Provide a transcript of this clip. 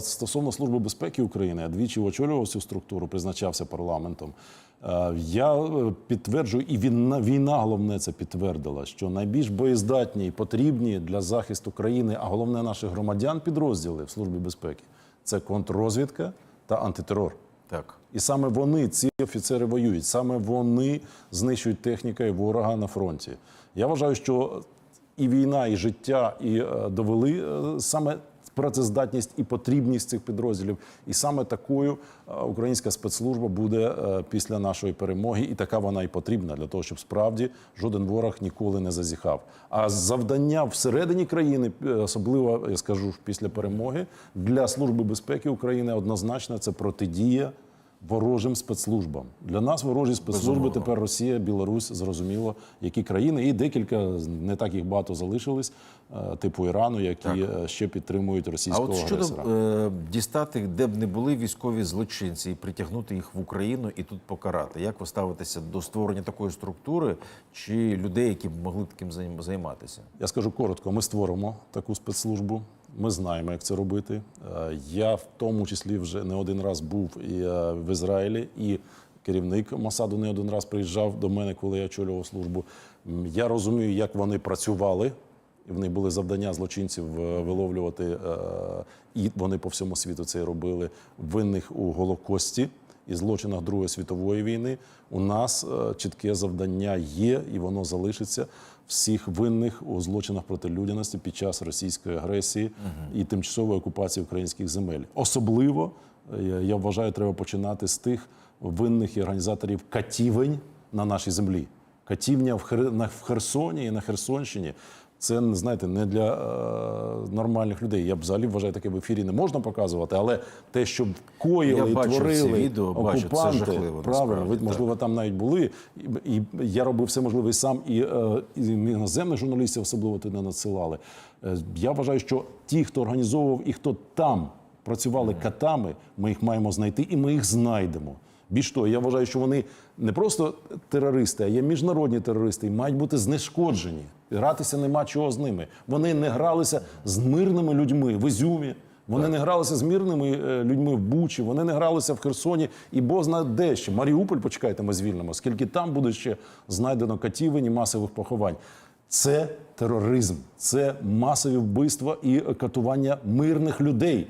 Стосовно Служби безпеки України, я двічі очолював цю структуру, призначався парламентом. Е, Я е, підтверджую, і війна, війна головне це підтвердила, що найбільш боєздатні і потрібні для захисту країни, а головне наших громадян, підрозділи в Службі безпеки це контррозвідка та антитерор. Так. І саме вони, ці офіцери воюють, саме вони знищують техніку і ворога на фронті. Я вважаю, що і війна, і життя і е, довели саме працездатність і потрібність цих підрозділів. І саме такою е, українська спецслужба буде е, після нашої перемоги, і така вона і потрібна для того, щоб справді жоден ворог ніколи не зазіхав. А завдання всередині країни, е, особливо я скажу після перемоги, для служби безпеки України однозначно це протидія ворожим спецслужбам. Для нас ворожі спецслужби Безумовно. тепер Росія, Білорусь, зрозуміло, які країни, і декілька не так їх багато залишились, е, типу Ірану, які е, ще підтримують А російського от щодо агресора. е, дістати, де б не були військові злочинці, і притягнути їх в Україну і тут покарати. Як ви ставитеся до створення такої структури чи людей, які б могли таким займатися? Я скажу коротко: ми створимо таку спецслужбу. Ми знаємо, як це робити. Е, Я в тому числі вже не один раз був і е, в Ізраїлі, і керівник Масаду не один раз приїжджав до мене, коли я очолював службу. Я розумію, як вони працювали. В них були завдання злочинців е, виловлювати, і вони по всьому світу це робили винних у Голокості і злочинах Другої світової війни. У нас е, чітке завдання є, і воно залишиться всіх винних у злочинах проти людяності під час російської агресії і тимчасової окупації українських земель. Особливо е, я- вважаю, треба починати з тих винних і організаторів катівень на нашій землі. Катівня в Херсоні і на Херсонщині. Це знаєте, не для е, нормальних людей. Я б взагалі вважаю, таке в ефірі не можна показувати, але те, що коїли і творили відео, бачу, це жахливо, правильно, ви можливо там навіть були. І, і я робив все можливе і сам, і, е, і іноземних журналістів особливо туди надсилали. Е, я вважаю, що ті, хто організовував і хто там працювали катами, ми їх маємо знайти, і ми їх знайдемо. Більш того, я вважаю, що вони не просто терористи, а є міжнародні терористи і мають бути знешкоджені. Гратися нема чого з ними. Вони не гралися з мирними людьми в Ізюмі. Вони не гралися з мирними е, людьми в Бучі, вони не гралися в Херсоні і Бог знає де ще. Маріуполь, почекайте, ми звільнимо, оскільки там буде ще знайдено катівень і масових поховань. Це тероризм, це масові вбивства і катування мирних людей.